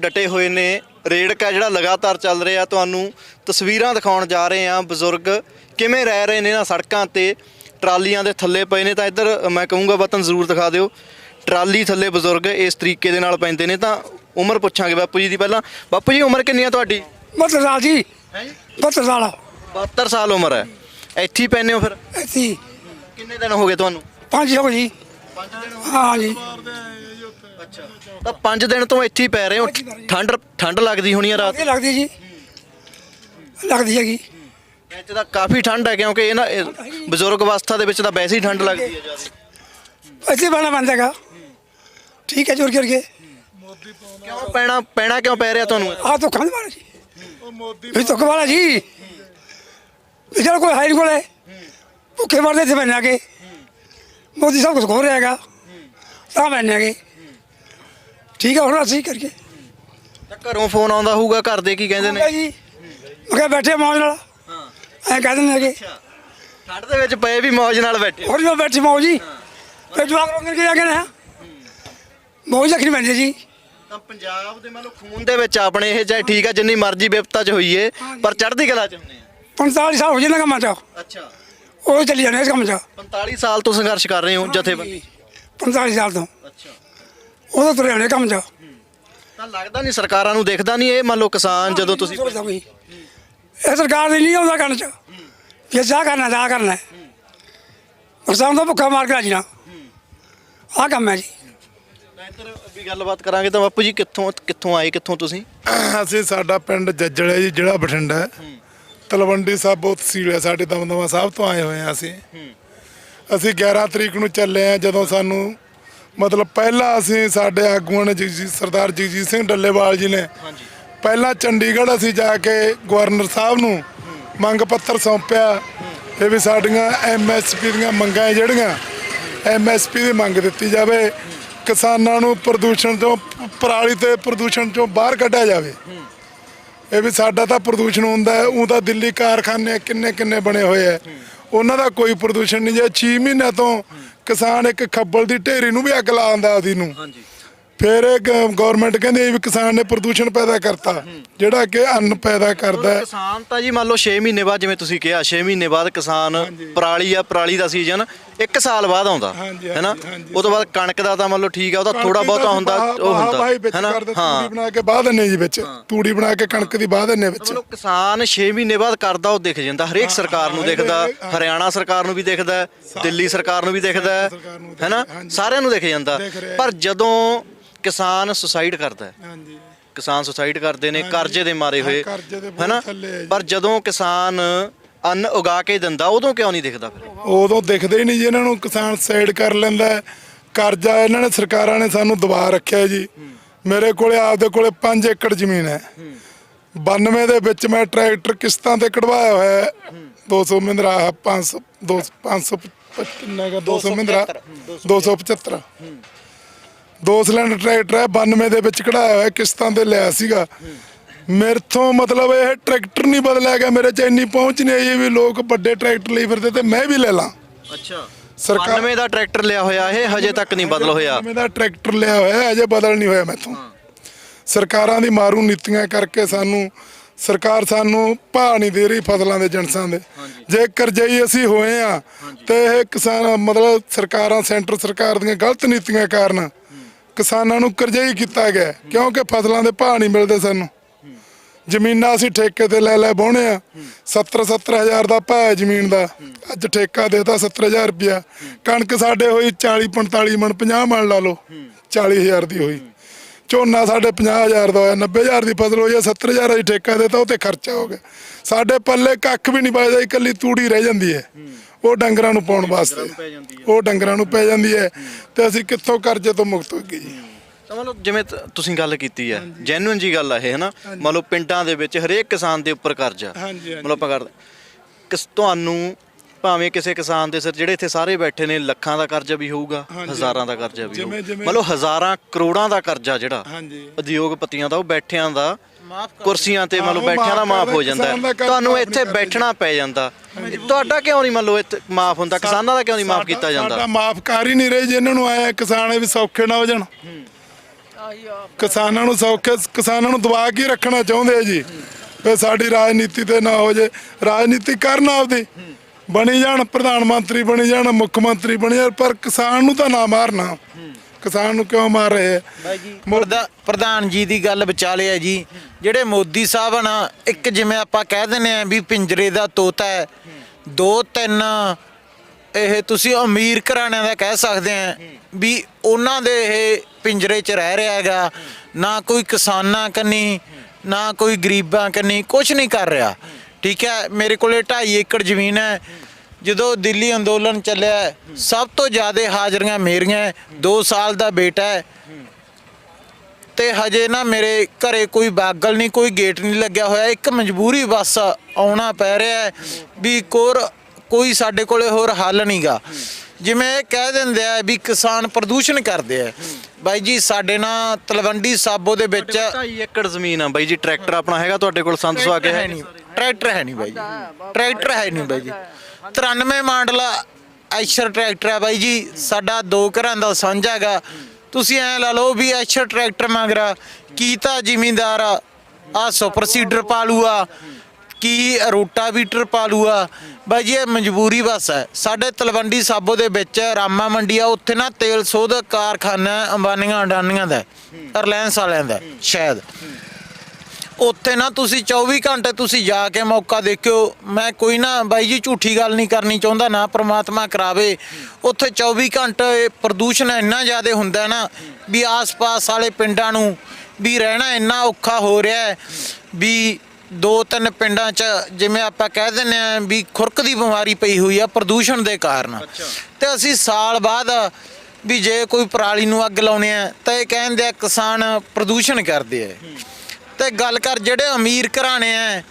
ਡਟੇ ਹੋਏ ਨੇ। ਰੇੜਕਾ ਜਿਹੜਾ ਲਗਾਤਾਰ ਚੱਲ ਰਿਹਾ। ਤੁਹਾਨੂੰ ਤਸਵੀਰਾਂ ਦਿਖਾਉਣ ਜਾ ਰਹੇ ਆ ਬਜ਼ੁਰਗ ਕਿਵੇਂ ਰਹਿ ਰਹੇ ਨੇ ਨਾ ਸੜਕਾਂ ਤੇ? ਟਰਾਲੀਆਂ ਦੇ ਥੱਲੇ ਪਏ ਨੇ। ਤਾਂ ਇੱਧਰ ਮੈਂ ਕਹੂੰਗਾ ਵਤਨ ਜ਼ਰੂਰ ਦਿਖਾ ਦਿਓ। ਟਰਾਲੀ ਥੱਲੇ ਬਜ਼ੁਰਗ ਇਸ ਤਰੀਕੇ ਦੇ ਨਾਲ ਪੈਂਦੇ ਨੇ। ਤਾਂ ਉਮਰ ਪੁੱਛਾਂਗੇ ਬਾਪੂ ਜੀ ਦੀ ਪਹਿਲਾਂ। ਬਾਪੂ ਜੀ ਉਮਰ ਕਿੰਨੀ ਆ ਤੁਹਾਡੀ? ਬੱਤਰ ਸਾਲ ਜੀ। ਹੈ ਜੀ? ਬੱਤਰ ਸਾਲ। 72 ਸਾਲ ਉਮਰ ਹੈ। ਇੱਥੇ ਹੀ ਪੈਨੇ ਹੋ ਫਿਰ? ਐਸੀ ਕਿੰਨੇ ਦਿਨ ਹੋ ਗਏ ਤੁਹਾਨੂੰ? ਪੰਜ ਹੋ ਜੀ। 5 ਦਿਨ ਹਾਂ ਜੀ। ਅੱਛਾ। ਤਾਂ 5 ਦਿਨ ਤੋਂ ਇੱਥੇ ਹੀ ਪੈ ਰਹੇ ਹੋ। ਠੰਡ ਠੰਡ ਲੱਗਦੀ ਹੋਣੀ ਆ ਰਾਤ? ਇਹ ਲੱਗਦੀ ਜੀ। ਲੱਗਦੀ ਹੈਗੀ। ਇੱਥੇ ਤਾਂ ਕਾਫੀ ਠੰਡ ਹੈ ਕਿਉਂਕਿ ਇਹ ਨਾ ਇਹ ਬਜ਼ੁਰਗ ਅਵਸਥਾ ਦੇ ਵਿੱਚ ਤਾਂ ਵੈਸੇ ਹੀ ਠੰਡ ਲੱਗਦੀ ਹੈ ਜ਼ਿਆਦਾ। ਇੱਥੇ ਬਣਾ ਬੰਦ ਹੈਗਾ। ਠੀਕ ਹੈ ਜੁਰ ਗਿਰ ਕੇ ਕਿਉਂ ਪੈਣਾ ਪੈਣਾ ਕਿਉਂ ਪੈ ਰਿਹਾ ਤੁਹਾਨੂੰ? ਆ ਤੋਂ ਖੰਡ ਵਾਲਾ ਜੀ। ਵੀ ਤੋਂ ਵਾਲਾ ਜੀ। ਚਲ ਕੋਈ ਹਾਈ ਕੋਲੇ ਭੁੱਖੇ ਮਰਦੇ ਤੇ ਬੰਨਿਆ ਕੇ ਮੋਦੀ ਸਭ ਕੁਝ ਹੋ ਰਿਹਾ ਹੈਗਾ। ਤਾਂ ਬੰਨਿਆ ਕੇ ਠੀਕ ਹੈ ਹੁਣ ਅਸੀਂ ਕਰਕੇ ਤਾਂ ਘਰੋਂ ਫੋਨ ਆਉਂਦਾ ਹੋਊਗਾ ਘਰ ਦੇ ਕੀ ਕਹਿੰਦੇ ਨੇ? ਜੀ। ਮੈਂ ਕਿਹਾ ਬੈਠੇ ਮੌਜ ਨਾਲ। ਹਾਂ। ਐ ਕਹਿ ਦਿੰਦੇ ਹੈਗੇ। ਠੰਡ ਦੇ ਵਿੱਚ ਪਏ ਵੀ ਮौज ਨਾਲ ਬੈਠੇ ਹੋਰ ਜੋ ਬੈਠੀ ਮੌਜ ਜੀ। ਤੇ ਜਵਾਕ ਰੋਂਗੇ ਕਿ ਆ ਗਏ ਨੇ? ਮੌਜ ਰੱਖਣੀ ਪੈਂਦੀ ਜੀ। ਤਾਂ ਪੰਜਾਬ ਦੇ ਮੰਨ ਲਓ ਖੂਨ ਦੇ ਵਿੱਚ ਆਪਣੇ ਇਹ ਚਾਹੇ ਠੀਕ ਆ ਜਿੰਨੀ ਮਰਜ਼ੀ ਵਿਪਤਾ ਚ ਹੋਈਏ ਪਰ ਚੜ੍ਹਦੀ ਕਲਾ ਚ ਹੁੰਦੇ ਆ। 45 ਸਾਲ ਹੋ ਜਾਂਦੇ ਕੰਮਾਂ 'ਚ। ਅੱਛਾ। ਉਹ ਚੱਲੀ ਜਾਂਦੇ ਇਸ ਕੰਮ 'ਚ। 45 ਸਾਲ ਤੋਂ ਸੰਘਰਸ਼ ਕਰ ਰਹੇ ਹੋ ਜਥੇਬੰਦੀ 45 ਸਾਲ ਤੋਂ। ਉਦੋਂ ਤੁਰੇ ਹੋਣੇ ਕੰਮ 'ਚ। ਤਾਂ ਲੱਗਦਾ ਨਹੀਂ ਸਰਕਾਰਾਂ ਨੂੰ ਦੇਖਦਾ ਨਹੀਂ ਇਹ ਮੰਨ ਲਓ ਕਿਸਾਨ ਜਦੋਂ ਤੁਸੀਂ ਇਹ ਸਰਕਾਰ ਦੇ ਨਹੀਂ ਆਉਂਦਾ ਕਰਨ 'ਚ। ਕਿ ਜਾ ਕਰਨਾ ਜਾ ਕਰਨਾ। ਕਿਸਾਨ ਦਾ ਭੁੱਖਾ ਮਾਰ ਕੇ ਰਾਜੀ ਨਾ ਆ ਕੰਮ ਹੈ ਜੀ। ਇੱਧਰ ਵੀ ਗੱਲਬਾਤ ਕਰਾਂਗੇ ਤਾਂ ਬਾਪੂ ਜੀ ਕਿੱਥੋਂ ਕਿੱਥੋਂ ਆਏ ਕਿੱਥੋਂ ਤੁਸੀਂ? ਅਸੀਂ ਸਾਡਾ ਪਿੰਡ ਜੱਜਲ ਹੈ ਜੀ ਜਿਹੜਾ ਬਠਿੰਡਾ ਹੈ। ਤਲਵੰਡੀ ਸਾਬੋ ਤਹਿਸੀਲ ਹੈ ਸਾਡੇ ਦਮਦਮਾ ਸਾਹਿਬ ਤੋਂ ਆਏ ਹੋਏ ਹਾਂ ਅਸੀਂ। ਅਸੀਂ 11 ਤਰੀਕ ਨੂੰ ਚੱਲੇ ਆ ਜਦੋਂ ਸਾਨੂੰ ਮਤਲਬ ਪਹਿਲਾਂ ਅਸੀਂ ਸਾਡੇ ਆਗੂਆਂ ਨੇ ਜਗਜੀਤ ਸਰਦਾਰ ਜਗਜੀਤ ਸਿੰਘ ਡੱਲੇਵਾਲ ਜੀ ਨੇ ਪਹਿਲਾਂ ਚੰਡੀਗੜ੍ਹ ਅਸੀਂ ਜਾ ਕੇ ਗਵਰਨਰ ਸਾਹਿਬ ਨੂੰ ਮੰਗ ਪੱਤਰ ਸੌਂਪਿਆ। ਇਹ ਵੀ ਸਾਡੀਆਂ ਐਮਐਸਪੀ ਦੀਆਂ ਮੰਗਾਂ ਜਿਹੜੀਆਂ। ਐਮਐਸਪੀ ਦੀ ਮੰਗ ਦਿੱਤੀ ਜਾਵੇ। ਕਿਸਾਨਾਂ ਨੂੰ ਪ੍ਰਦੂਸ਼ਣ ਤੋਂ ਪਰਾਲੀ ਤੇ ਪ੍ਰਦੂਸ਼ਣ ਤੋਂ ਬਾਹਰ ਕੱਢਿਆ ਜਾਵੇ। ਇਹ ਵੀ ਸਾਡਾ ਤਾਂ ਪ੍ਰਦੂਸ਼ਣ ਹੁੰਦਾ ਹੈ। ਉਹ ਤਾਂ ਦਿੱਲੀ ਕਾਰਖਾਨੇ ਕਿੰਨੇ ਕਿੰਨੇ ਬਣੇ ਹੋਏ ਐ ਉਹਨਾਂ ਦਾ ਕੋਈ ਪ੍ਰਦੂਸ਼ਣ ਨਹੀਂ ਜੇ 6 ਮਹੀਨਿਆਂ ਤੋਂ ਕਿਸਾਨ ਇੱਕ ਖੱਬਲ ਦੀ ਢੇਰੀ ਨੂੰ ਵੀ ਅੱਗ ਲਾ ਦਿੰਦਾ ਉਹਦੀ ਨੂੰ ਹਾਂਜੀ। ਫਿਰ ਇਹ ਗਵਰਨਮੈਂਟ ਕਹਿੰਦੀ ਵੀ ਕਿਸਾਨ ਨੇ ਪ੍ਰਦੂਸ਼ਣ ਪੈਦਾ ਕਰਤਾ ਜਿਹੜਾ ਕਿ ਅੰਨ ਪੈਦਾ ਕਰਦਾ ਹੈ। ਕਿਸਾਨ ਤਾਂ ਜੀ ਮੰਨ ਲਓ 6 ਮਹੀਨੇ ਬਾਅਦ ਜਿਵੇਂ ਤੁਸੀਂ ਕਿਹਾ 6 ਮਹੀਨੇ ਬਾਅਦ ਕਿਸਾਨ ਪਰਾਲੀ ਆ ਪਰਾਲੀ ਦਾ ਸੀਜ਼ਨ 1 ਸਾਲ ਬਾਅਦ ਆਉਂਦਾ ਹਾਂਜੀ, ਹੈਨਾ ਹਾਂਜੀ। ਉਹ ਤੋਂ ਬਾਅਦ ਕਣਕ ਦਾ ਤਾਂ ਮੰਨ ਲਓ ਠੀਕ ਆ ਉਹਦਾ ਥੋੜਾ ਬਹੁਤਾ ਹੁੰਦਾ ਉਹ ਭਾਈ ਵਿੱਚ ਹੁੰਦਾ ਕਰਦੇ ਹਾਂ। ਤੂੜੀ ਬਣਾ ਕੇ ਬਾਹ ਦਿੰਨੇ ਜੀ ਵਿੱਚ। ਤੂੜੀ ਬਣਾ ਕੇ ਕਣਕ ਦੀ ਬਾਹ ਦਿੰਨੇ ਵਿੱਚ। ਮਤਲਬ ਕਿਸਾਨ 6 ਮਹੀਨੇ ਬਾਅਦ ਕਰਦਾ ਉਹ ਦਿਖ ਜਾਂਦਾ। ਹਰੇਕ ਸਰਕਾਰ ਨੂੰ ਦਿਖਦਾ। ਹਰਿਆਣਾ ਸਰਕਾਰ ਨੂੰ ਵੀ ਦਿਖਦਾ ਦਿੱਲੀ ਸਰਕਾਰ ਨੂੰ ਵੀ ਦਿਖਦਾ ਹੈਨਾ। ਸਾਰਿਆਂ ਨੂੰ ਦਿਖ ਜਾਂਦਾ। ਪਰ ਜਦੋਂ ਕਿਸਾਨ ਸੁਸਾਈਡ ਕਰਦਾ ਹੈ। ਹਾਂਜੀ। ਕਿਸਾਨ ਸੁਸਾਈਡ ਕਰਦੇ ਨੇ। ਕਰਜ਼ੇ ਦੇ ਮਾਰੇ ਹੋਏ। ਹਾਂ, ਕਰਜ਼ੇ ਦੇ ਬਹੁਤ ਹੈਨਾ ਥੱਲੇ ਹੈ ਜੀ। ਪਰ ਜਦੋਂ ਕਿਸਾਨ ਅੰਨ ਉਗਾ ਕੇ ਦਿੰਦਾ ਉਦੋਂ ਕਿਉਂ ਨਹੀਂ ਦਿਖਦਾ ਫਿਰ? ਉਦੋਂ ਦਿਖਦੇ ਹੀ ਨਹੀਂ ਜੀ ਇਹਨਾਂ ਨੂੰ ਕਿਸਾਨ ਸਾਈਡ ਕਰ ਲੈਂਦਾ ਹੈ। ਕਰਜ਼ਾ ਇਹਨਾਂ ਨੇ ਸਰਕਾਰਾਂ ਨੇ ਸਾਨੂੰ ਦਬਾ ਰੱਖਿਆ ਜੀ। ਮੇਰੇ ਕੋਲੇ ਆਪਦੇ ਕੋਲੇ 5 ਏਕੜ ਜ਼ਮੀਨ ਹੈ। 92 ਦੇ ਵਿੱਚ ਮੈਂ ਟਰੈਕਟਰ ਕਿਸ਼ਤਾਂ ਤੇ ਕਢਵਾਇਆ ਹੋਇਆ ਹੈ। 200 ਮਹਿੰਦਰਾ 500 200 500 ਕਿੰਨਾ ਹੈਗਾ 200 ਮਹਿੰਦਰਾ 275 ਦੋ ਸਿਲੰਡਰ ਟਰੈਕਟਰ ਹੈ 92 ਦੇ ਵਿੱਚ ਕਢਾਇਆ ਹੋਇਆ ਕਿਸ਼ਤਾਂ ਤੇ ਲਿਆ ਸੀਗਾ। ਮੇਰਥੋਂ ਮਤਲਬ ਇਹ ਟਰੈਕਟਰ ਨਹੀਂ ਬਦਲਿਆ ਗਿਆ ਮੇਰੇ ਚ ਇੰਨੀ ਪਹੁੰਚ ਨਹੀਂ ਆਈ ਵੀ ਲੋਕ ਵੱਡੇ ਟਰੈਕਟਰ ਲਈ ਫਿਰਦੇ ਤੇ ਮੈਂ ਵੀ ਲੈ ਲਾਂ। ਅੱਛਾ। ਸਰਕਾਰ- 92 ਦਾ ਟਰੈਕਟਰ ਲਿਆ ਹੋਇਆ ਇਹ ਹਜੇ ਤੱਕ ਨਹੀਂ ਬਦਲ ਹੋਇਆ। ਮੇਰਾ ਟਰੈਕਟਰ ਲਿਆ ਹੋਇਆ ਅਜੇ ਬਦਲ ਨਹੀਂ ਹੋਇਆ ਮੈਥੋਂ। ਸਰਕਾਰਾਂ ਦੀ ਮਾਰੂ ਨੀਤੀਆਂ ਕਰਕੇ ਸਾਨੂੰ ਸਰਕਾਰ ਸਾਨੂੰ ਭਾਅ ਨਹੀਂ ਦੇ ਰਹੀ ਫਸਲਾਂ ਦੇ ਜਨਸਾਂ ਦੇ। ਜੇ ਕਰਜ਼ਈ ਅਸੀਂ ਹੋਏ ਆ ਤੇ ਇਹ ਕਿਸਾਨ ਮਤਲਬ ਸਰਕਾਰਾਂ ਸੈਂਟਰ ਸਰਕਾਰ ਦੀਆਂ ਗਲਤ ਨੀਤੀਆਂ ਕਾਰਨ ਕਿਸਾਨਾਂ ਨੂੰ ਕਰਜ਼ਈ ਕੀਤਾ ਗਿਆ ਕਿਉਂਕਿ ਫਸਲਾਂ ਦੇ ਭਾਅ ਨਹੀਂ ਮਿਲਦੇ ਸਾਨੂੰ। ਜ਼ਮੀਨਾਂ ਅਸੀਂ ਠੇਕੇ ਤੇ ਲੈ ਲੈ ਬਾਉਣੇ ਆ। 70 70000 ਦਾ ਭਾਅ ਹੈ ਜ਼ਮੀਨ ਦਾ। ਅੱਜ ਠੇਕਾ ਦੇਤਾ 70000 ਰੁਪਇਆ। ਕਣਕ ਸਾਡੇ ਹੋਈ 40 45 ਮਣ 50 ਮਣ ਲਾ ਲਓ। 40000 ਦੀ ਹੋਈ। ਝੋਨਾ ਸਾਡੇ 50000 ਦਾ ਹੋਇਆ 90000 ਦੀ ਫਸਲ ਹੋਈ ਆ 70000 ਦੀ ਠੇਕਾ ਦੇਤਾ, ਉਹ ਤੇ ਖਰਚਾ ਹੋ ਗਿਆ। ਸਾਡੇ ਪੱਲੇ ਕੱਖ ਵੀ ਨਹੀਂ ਬਚਦਾ ਇਕੱਲੀ ਤੂੜੀ ਰਹਿ ਜਾਂਦੀ ਹੈ। ਉਹ ਡੰਗਰਾਂ ਨੂੰ ਪਾਉਣ ਵਾਸਤੇ। ਉਹ ਡੰਗਰਾਂ ਨੂੰ ਪੈ ਜਾਂਦੀ ਹੈ। ਤੇ ਅਸੀਂ ਕਿੱਥੋਂ ਕਰਜ਼ੇ ਤੋਂ ਮੁਕਤ ਹੋਈਏ ਜੀ? ਤਾਂ ਜਿਵੇਂ ਤ- ਤੁਸੀਂ ਗੱਲ ਕੀਤੀ ਹੈ ਜੈਨੂਇਨ ਜੀ ਗੱਲ ਆ ਇਹ ਹੈਨਾ? ਮੰਨ ਲਓ ਪਿੰਡਾਂ ਦੇ ਵਿੱਚ ਹਰੇਕ ਕਿਸਾਨ ਦੇ ਉੱਪਰ ਕਰਜ਼ਾ। ਹਾਂਜੀ, ਹਾਂਜੀ। ਮਤਲਬ ਆਪਾਂ ਕਰਦੇ ਕਿਸ ਤੁਹਾਨੂੰ ਭਾਵੇਂ ਕਿਸੇ ਕਿਸਾਨ ਦੇ ਸਿਰ ਜਿਹੜੇ ਇੱਥੇ ਸਾਰੇ ਬੈਠੇ ਨੇ ਲੱਖਾਂ ਦਾ ਕਰਜ਼ਾ ਵੀ ਹੋਊਗਾ ਹਾਂਜੀ। ਹਜ਼ਾਰਾਂ ਦਾ ਕਰਜ਼ਾ ਵੀ ਜਿਵੇਂ- ਹੋਊਗਾ। ਜਿਵੇਂ- ਮੰਨ ਲਓ ਹਜ਼ਾਰਾਂ ਕਰੋੜਾਂ ਦਾ ਕਰਜ਼ਾ ਜਿਹੜਾ ਹਾਂਜੀ। ਉਦਯੋਗਪਤੀਆਂ ਦਾ ਉਹ ਬੈਠਿਆਂ ਦਾ ਕੁਰਸੀਆਂ ਤੇ ਮੰਨ ਲਓ ਬੈਠਿਆਂ ਦਾ ਮਾਫ਼ ਹੋ ਜਾਂਦਾ ਹੈ। ਤੁਹਾਨੂੰ ਇੱਥੇ ਬੈਠਣਾ ਪੈ ਜਾਂਦਾ। ਤੁਹਾਡਾ ਕਿਉਂ ਨਹੀਂ ਮੰਨ ਲਓ ਇੱਥੇ ਮਾਫ ਹੁੰਦਾ? ਕਿਸਾਨਾਂ ਦਾ ਕਿਉਂ ਨਹੀਂ ਮਾਫ ਕੀਤਾ ਸਾਡਾ ਜਾਂਦਾ ਮਾਫ ਕਰ ਹੀ ਨਹੀਂ ਰਹੇ ਜੀ ਇਹਨਾਂ ਨੂੰ ਆਇਆ ਕਿਸਾਨ ਇਹ ਵੀ ਸੌਖੇ ਨਾ ਹੋ ਜਾਣ। ਕਿਸਾਨਾਂ ਨੂੰ ਸੌਖੇ ਕਿਸਾਨਾਂ ਨੂੰ ਦਬਾ ਕੇ ਰੱਖਣਾ ਚਾਹੁੰਦੇ ਆ ਜੀ। ਵੀ ਸਾਡੀ ਰਾਜਨੀਤੀ ਤੇ ਨਾ ਹੋ ਜੇ। ਰਾਜਨੀਤੀ ਕਰਨ ਆਪਦੀ। ਬਣੀ ਜਾਣ ਪ੍ਰਧਾਨ ਮੰਤਰੀ ਬਣੀ ਜਾਣ ਮੁੱਖ ਮੰਤਰੀ ਬਣੀ ਜਾਣ ਪਰ ਕਿਸਾਨ ਨੂੰ ਤਾਂ ਨਾ ਮਾਰਨਾ। ਕਿਸਾਨ ਨੂੰ ਕਿਉਂ ਮਾਰ ਰਹੇ ਜੀ ਪ੍ਰਧਾ- ਪ੍ਰਧਾਨ ਜੀ ਦੀ ਗੱਲ ਵਿਚਾਲੇ ਹੈ ਜੀ। ਜਿਹੜੇ ਮੋਦੀ ਸਾਹਿਬ ਆ ਨਾ ਇੱਕ ਜਿਵੇਂ ਆਪਾਂ ਕਹਿ ਦਿੰਦੇ ਆ ਵੀ ਪਿੰਜਰੇ ਦਾ ਤੋਤਾ ਹੈ ਦੋ ਤਿੰਨ ਇਹ ਤੁਸੀਂ ਅਮੀਰ ਘਰਾਣਿਆਂ ਦਾ ਕਹਿ ਸਕਦੇ ਆ ਵੀ ਉਹਨਾਂ ਦੇ ਇਹ ਪਿੰਜਰੇ 'ਚ ਰਹਿ ਰਿਹਾ ਹੈਗਾ। ਨਾ ਕੋਈ ਕਿਸਾਨਾਂ ਕੰਨੀ ਨਾ ਕੋਈ ਗਰੀਬਾਂ ਕੰਨੀ ਕੁਝ ਨਹੀਂ ਕਰ ਰਿਹਾ। ਠੀਕ ਹੈ ਮੇਰੇ ਕੋਲੇ 2.5 ਏਕੜ ਜ਼ਮੀਨ ਹੈ। ਜਦੋਂ ਦਿੱਲੀ ਅੰਦੋਲਨ ਚੱਲਿਆ ਸਭ ਤੋਂ ਜ਼ਿਆਦਾ ਹਾਜ਼ਰੀਆਂ ਮੇਰੀਆਂ 2 ਸਾਲ ਦਾ ਬੇਟਾ ਹੈ। ਤੇ ਹਜੇ ਨਾ ਮੇਰੇ ਘਰੇ ਕੋਈ ਬਾਗਲ ਨਹੀਂ ਕੋਈ ਗੇਟ ਨਹੀਂ ਲੱਗਿਆ ਹੋਇਆ। ਇੱਕ ਮਜਬੂਰੀ ਬਸ ਆਉਣਾ ਪੈ ਰਿਹਾ ਵੀ ਕੋਰ ਕੋਈ ਸਾਡੇ ਕੋਲੇ ਹੋਰ ਹੱਲ ਨਹੀਂਗਾ ਜਿਵੇਂ ਇਹ ਕਹਿ ਦਿੰਦੇ ਆ ਵੀ ਕਿਸਾਨ ਪ੍ਰਦੂਸ਼ਣ ਕਰਦੇ ਆ। ਬਾਈ ਜੀ ਸਾਡੇ ਨਾਲ ਤਲਵੰਡੀ ਸਾਬੋ ਦੇ ਵਿੱਚ 2.5 ਏਕੜ ਜ਼ਮੀਨ ਆ ਬਾਈ ਜੀ ਟਰੈਕਟਰ ਆਪਣਾ ਹੈਗਾ ਤੁਹਾਡੇ ਕੋਲ ਸੰਤ ਸਵਾ ਕੇ ਹੈ ਨਹੀਂ ਟਰੈਕਟਰ ਹੈ ਨਹੀਂ ਬਾਈ ਜੀ। ਟਰੈਕਟਰ ਹੈ ਨਹੀਂ ਬਾਈ ਜੀ। 93 ਮਾਡਲ ਐਸ਼ਰ ਟਰੈਕਟਰ ਹੈ ਬਾਈ ਜੀ, ਸਾਡਾ ਦੋ ਘਰਾਂ ਦਾ ਸਾਂਝਾ ਹੈਗਾ। ਤੁਸੀਂ ਐ ਲਾ ਲਓ ਵੀ ਐਸ਼ਰ ਟਰੈਕਟਰ ਮੰਗਰਾ ਕੀ ਤਾਂ ਜ਼ਿਮੀਂਦਾਰ ਆ ਸੁਪਰ ਸੀਡਰ ਪਾਲੂਆ ਕੀ ਰੋਟਾਵੀਟਰ ਪਾਲੂਆ ਬਾਈ ਜੀ, ਇਹ ਮਜਬੂਰੀ ਬਸ ਹੈ। ਸਾਡੇ ਤਲਵੰਡੀ ਸਾਬੋ ਦੇ ਵਿੱਚ ਰਾਮਾ ਮੰਡੀ ਆ, ਉੱਥੇ ਨਾ ਤੇਲ ਸੋਧ ਕਾਰਖਾਨਾ ਅੰਬਾਨੀਆਂ ਅਡਾਨੀਆਂ ਦਾ ਰਿਲਾਇੰਸ ਵਾਲਿਆਂ ਦਾ ਸ਼ਾਇਦ। ਉੱਥੇ ਨਾ ਤੁਸੀਂ 24 ਘੰਟੇ ਤੁਸੀਂ ਜਾ ਕੇ ਮੌਕਾ ਦੇਖਿਓ। ਮੈਂ ਕੋਈ ਨਾ ਬਾਈ ਜੀ ਝੂਠੀ ਗੱਲ ਨਹੀਂ ਕਰਨੀ ਚਾਹੁੰਦਾ ਨਾ ਪ੍ਰਮਾਤਮਾ ਕਰਾਵੇ। ਉੱਥੇ 24 ਘੰਟੇ ਪ੍ਰਦੂਸ਼ਣ ਇੰਨਾ ਜ਼ਿਆਦਾ ਹੁੰਦਾ ਨਾ ਵੀ ਆਸ-ਪਾਸ ਵਾਲੇ ਪਿੰਡਾਂ ਨੂੰ ਵੀ ਰਹਿਣਾ ਇੰਨਾ ਔਖਾ ਹੋ ਰਿਹਾ ਹੈ ਵੀ ਦੋ ਤਿੰਨ ਪਿੰਡਾਂ 'ਚ ਜਿਵੇਂ ਆਪਾਂ ਕਹਿ ਦਿੰਦੇ ਆ ਵੀ ਖੁਰਕ ਦੀ ਬਿਮਾਰੀ ਪਈ ਹੋਈ ਆ ਪ੍ਰਦੂਸ਼ਣ ਦੇ ਕਾਰਨ। ਤੇ ਅਸੀਂ ਸਾਲ ਬਾਅਦ ਵੀ ਜੇ ਕੋਈ ਪਰਾਲੀ ਨੂੰ ਅੱਗ ਲਾਉਣੇ ਆ ਤਾਂ ਇਹ ਕਹਿੰਦੇ ਆ ਕਿਸਾਨ ਪ੍ਰਦੂਸ਼ਣ ਕਰਦੇ ਆ। ਤੇ ਗੱਲ ਕਰ ਜਿਹੜੇ ਅਮੀਰ ਘਰਾਣੇ ਆ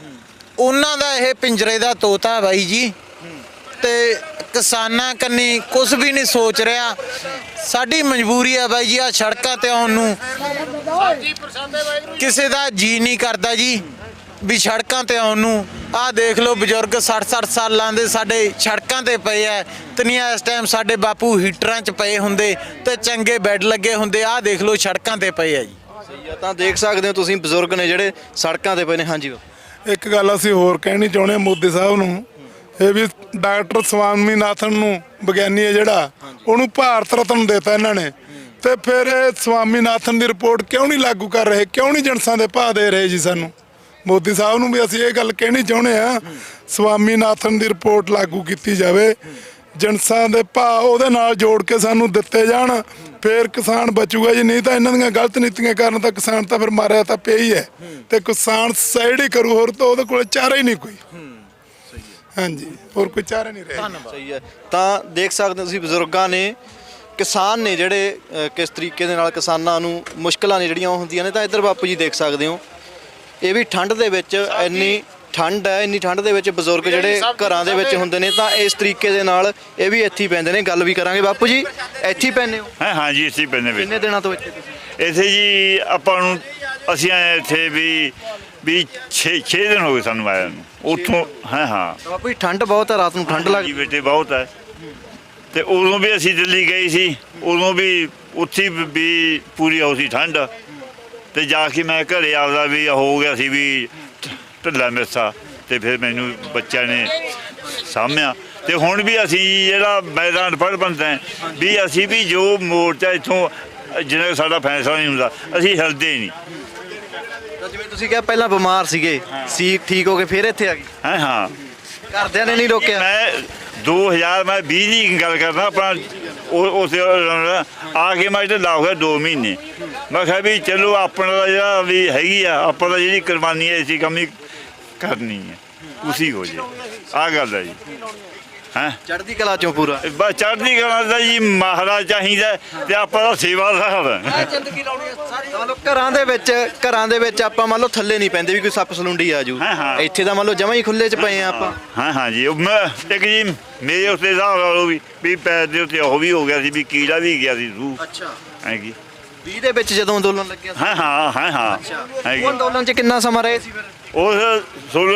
ਉਹਨਾਂ ਦਾ ਇਹ ਪਿੰਜਰੇ ਦਾ ਤੋਤਾ ਬਾਈ ਜੀ। ਤੇ ਕਿਸਾਨਾਂ ਕੰਨੀ ਕੁਝ ਵੀ ਨਹੀਂ ਸੋਚ ਰਿਹਾ। ਸਾਡੀ ਮਜਬੂਰੀ ਹੈ ਬਾਈ ਜੀ ਆ ਸੜਕਾਂ ਤੇ ਆਉਣ ਨੂੰ। ਕਿਸੇ ਦਾ ਜੀ ਨਹੀਂ ਕਰਦਾ ਜੀ, ਵੀ ਸੜਕਾਂ ਤੇ ਆਉਣ ਨੂੰ। ਆਹ ਦੇਖ ਲਓ ਬਜ਼ੁਰਗ 60-60 ਸਾਲਾਂ ਦੇ ਸਾਡੇ ਸੜਕਾਂ ਤੇ ਪਏ ਐ। ਤਨੀਆਂ ਇਸ ਟਾਈਮ ਸਾਡੇ ਬਾਪੂ ਹੀਟਰਾਂ 'ਚ ਪਏ ਹੁੰਦੇ ਤੇ ਚੰਗੇ ਬੈੱਡ ਲੱਗੇ ਹੁੰਦੇ। ਆਹ ਦੇਖ ਲਓ ਸੜਕਾਂ ਤੇ ਪਏ ਆ ਜੀ। ਸਹੀ ਆ। ਤਾਂ ਦੇਖ ਸਕਦੇ ਹੋ ਤੁਸੀਂ ਬਜ਼ੁਰਗ ਨੇ ਜਿਹੜੇ ਸੜਕਾਂ ਤੇ ਪਏ ਨੇ। ਹਾਂਜੀ ਇੱਕ ਗੱਲ ਅਸੀਂ ਹੋਰ ਕਹਿਣੀ ਚਾਹੁੰਦੇ ਹਾਂ ਮੋਦੀ ਸਾਹਿਬ ਨੂੰ। ਇਹ ਵੀ ਡਾਕਟਰ ਸਵਾਮੀਨਾਥਨ ਨੂੰ ਵਿਗਿਆਨੀ ਹੈ ਜਿਹੜਾ। ਉਹਨੂੰ ਭਾਰਤ ਰਤਨ ਦਿੱਤਾ ਇਹਨਾਂ ਨੇ। ਤੇ ਫਿਰ ਇਹ ਸਵਾਮੀਨਾਥਨ ਦੀ ਰਿਪੋਰਟ ਕਿਉਂ ਨਹੀਂ ਲਾਗੂ ਕਰ ਰਹੇ? ਕਿਉਂ ਨਹੀਂ ਜਨਸਾਂ ਦੇ ਭਾਅ ਦੇ ਰਹੇ ਜੀ ਸਾਨੂੰ? ਮੋਦੀ ਸਾਹਿਬ ਨੂੰ ਵੀ ਅਸੀਂ ਇਹ ਗੱਲ ਕਹਿਣੀ ਚਾਹੁੰਦੇ ਆ ਸਵਾਮੀਨਾਥਨ ਦੀ ਰਿਪੋਰਟ ਲਾਗੂ ਕੀਤੀ ਜਾਵੇ। ਜਨਸਾਂ ਦੇ ਭਾਅ ਉਹਦੇ ਨਾਲ ਜੋੜ ਕੇ ਸਾਨੂੰ ਦਿੱਤੇ ਜਾਣ ਫੇਰ ਕਿਸਾਨ ਬਚੂਗਾ ਜੀ ਨਹੀਂ ਤਾਂ ਇਹਨਾਂ ਦੀਆਂ ਗਲਤ ਨੀਤੀਆਂ ਕਾਰਨ ਤਾਂ ਕਿਸਾਨ ਤਾਂ ਫਿਰ ਮਾਰਿਆ ਤਾਂ ਪਿਆ ਹੀ ਹੈ। ਤੇ ਕਿਸਾਨ ਸਾਈਡ ਹੀ ਕਰੂ ਹੋਰ ਤਾਂ ਉਹਦੇ ਕੋਲ ਚਾਰਾ ਹੀ ਨਹੀਂ ਕੋਈ। ਹਾਂਜੀ ਹੋਰ ਕੋਈ ਚਾਰਾ ਨਹੀਂ ਰਿਹਾ। ਸਹੀ ਹੈ। ਤਾਂ ਦੇਖ ਸਕਦੇ ਤੁਸੀਂ ਬਜ਼ੁਰਗਾਂ ਨੇ ਕਿਸਾਨ ਨੇ ਜਿਹੜੇ ਕਿਸ ਤਰੀਕੇ ਦੇ ਨਾਲ ਕਿਸਾਨਾਂ ਨੂੰ ਮੁਸ਼ਕਲਾਂ ਨੇ ਜਿਹੜੀਆਂ ਉਹ ਹੁੰਦੀਆਂ ਨੇ ਤਾਂ ਇੱਧਰ ਬਾਪੂ ਜੀ ਦੇਖ ਸਕਦੇ ਹੋ। ਇਹ ਵੀ ਠੰਡ ਦੇ ਵਿੱਚ ਇੰਨੀ ਠੰਡ ਹੈ ਇੰਨੀ ਠੰਡ ਦੇ ਵਿੱਚ ਬਜ਼ੁਰਗ ਜਿਹੜੇ ਘਰਾਂ ਦੇ ਵਿੱਚ ਹੁੰਦੇ ਨੇ ਤਾਂ ਇਸ ਤਰੀਕੇ ਦੇ ਨਾਲ ਇਹ ਵੀ ਇੱਥੇ ਹੀ ਪੈਂਦੇ ਨੇ ਗੱਲ ਵੀ ਕਰਾਂਗੇ। ਬਾਪੂ ਜੀ ਇੱਥੇ ਹੀ ਪੈਂਦੇ ਹੋ? ਹਾਂ ਹਾਂ ਜੀ ਅਸੀਂ ਪਿੰਡ ਵਿੱਚ ਕਿੰਨੇ ਦਿਨਾਂ ਤੋਂ ਇੱਥੇ ਤੁਸੀਂ? ਇੱਥੇ ਜੀ ਆਪਾਂ ਨੂੰ ਅਸੀਂ ਆਏ ਇੱਥੇ ਵੀ ਵੀ 6 6 ਦਿਨ ਹੋ ਗਏ ਸਾਨੂੰ ਆਇਆ ਨੂੰ। ਉੱਥੋਂ ਹਾਂ ਹਾਂ। ਤਾਂ ਬਾਪੂ ਜੀ ਠੰਡ ਬਹੁਤ ਹੈ ਰਾਤ ਨੂੰ ਠੰਡ ਜੀ ਲੱਗਦੀ ਬੇਟੇ ਬਹੁਤ ਹੈ। ਤੇ ਉਦੋਂ ਵੀ ਅਸੀਂ ਦਿੱਲੀ ਗਏ ਸੀ। ਉਦੋਂ ਵੀ ਉੱਥੇ ਵੀ ਵੀ ਪੂਰੀ ਹੋ ਸੀ ਠੰਡ। ਤੇ ਜਾ ਕੇ ਮੈਂ ਘਰੇ ਆਉਂਦਾ ਵੀ ਹੋ ਗਿਆ ਸੀ ਵੀ ਢਿੱਲਾ ਮਿੱਸਾ ਤੇ ਫਿਰ ਮੈਨੂੰ ਬੱਚਿਆਂ ਨੇ ਸਾਹਮਿਆ ਤੇ ਹੁਣ ਵੀ ਅਸੀਂ ਜਿਹੜਾ ਮੈਦਾਨ ਫੜ ਬੰਦਾ ਵੀ ਅਸੀਂ ਵੀ ਜੋ ਮੋਰਚਾ ਇਥੋਂ ਜਿਹਨਾਂ ਸਾਡਾ ਫੈਸਲਾ ਨਹੀਂ ਹੁੰਦਾ ਅਸੀਂ ਹਿਲਦੇ ਨਹੀਂ। ਜਿਵੇਂ ਤੁਸੀਂ ਕਿਹਾ ਪਹਿਲਾਂ ਬਿਮਾਰ ਸੀਗੇ ਸੀ ਠੀਕ ਹੋ ਕੇ ਫਿਰ ਇੱਥੇ ਆ ਗਏ। ਹਾਂ ਹਾਂ। ਘਰਦਿਆਂ ਨੇ ਨਹੀਂ ਰੋਕਿਆ। ਮੈਂ 2000 ਮੈਂ 20 ਦੀ ਗੱਲ ਕਰਦਾ ਆਪਣਾ ਉਸ ਆ ਕੇ ਮੈਂ ਇੱਥੇ ਲਾ ਗਿਆ 2 ਮਹੀਨੇ। ਮੈਂ ਕਿਹਾ ਵੀ ਚਲੋ ਆਪਣਾ ਜਿਹੜਾ ਵੀ ਹੈਗੀ ਆ ਆਪਾਂ ਦਾ ਜਿਹੜੀ ਕੁਰਬਾਨੀ ਹੈ ਇਸੀ ਕੰਮ ਕਰਨੀ ਹੈ। ਉਸੀ ਹੋ ਜੇ। ਆ ਗੱਲ ਹੈ ਜੀ। ਹੈਂ? ਚੜ੍ਹਦੀ ਕਲਾ ਚੋਂ ਪੂਰਾ। ਬਸ ਚੜ੍ਹਦੀ ਕਲਾ ਦਾ ਜੀ ਮਹਾਰਾਜ ਚਾਹੀਦਾ ਤੇ ਆਪਾਂ ਦਾ ਸੇਵਾਦਾਰ ਹੈ। ਮੰਨ ਲਓ ਘਰਾਂ ਦੇ ਵਿੱਚ ਘਰਾਂ ਦੇ ਵਿੱਚ ਆਪਾਂ ਮੰਨ ਲਓ ਥੱਲੇ ਨਹੀਂ ਪੈਂਦੇ ਵੀ ਕੋਈ ਸੱਪ ਸਲੁੰਡੀ ਆ ਜੂ ਹਾਂ, ਹਾਂ। ਇੱਥੇ ਤਾਂ ਮੰਨ ਲਓ ਜਮਾਂ ਹੀ ਖੁੱਲੇ ਚ ਪਏ ਆ ਆਪਾਂ। ਹਾਂ ਹਾਂ ਜੀ। ਉਹ ਮੈਂ ਇੱਕ ਜੀ ਮੇਰੇ ਉੱਤੇ ਹਿਸਾਬ ਲਾ ਲਓ ਵੀ ਵੀ ਪੈਰ ਦੇ ਉੱਤੇ ਉਹ ਵੀ ਹੋ ਗਿਆ ਸੀ ਵੀ ਕੀੜਾ ਵੀ ਗਿਆ ਸੀ ਰੂ ਅੱਛਾ। ਹੈ ਕੀ 20 ਦੇ ਵਿੱਚ ਜਦੋਂ ਅੰਦੋਲਨ ਲੱਗਿਆ ਸੀ। ਹਾਂ ਹਾਂ ਹਾਂ ਹਾਂ। ਅੱਛਾ। ਹੈ ਉਹ ਅੰਦੋਲਨ ਚ ਕਿੰਨਾ ਸਮਾਂ ਰਹੇ ਸੀ ਫਿਰ? ਉਸ 16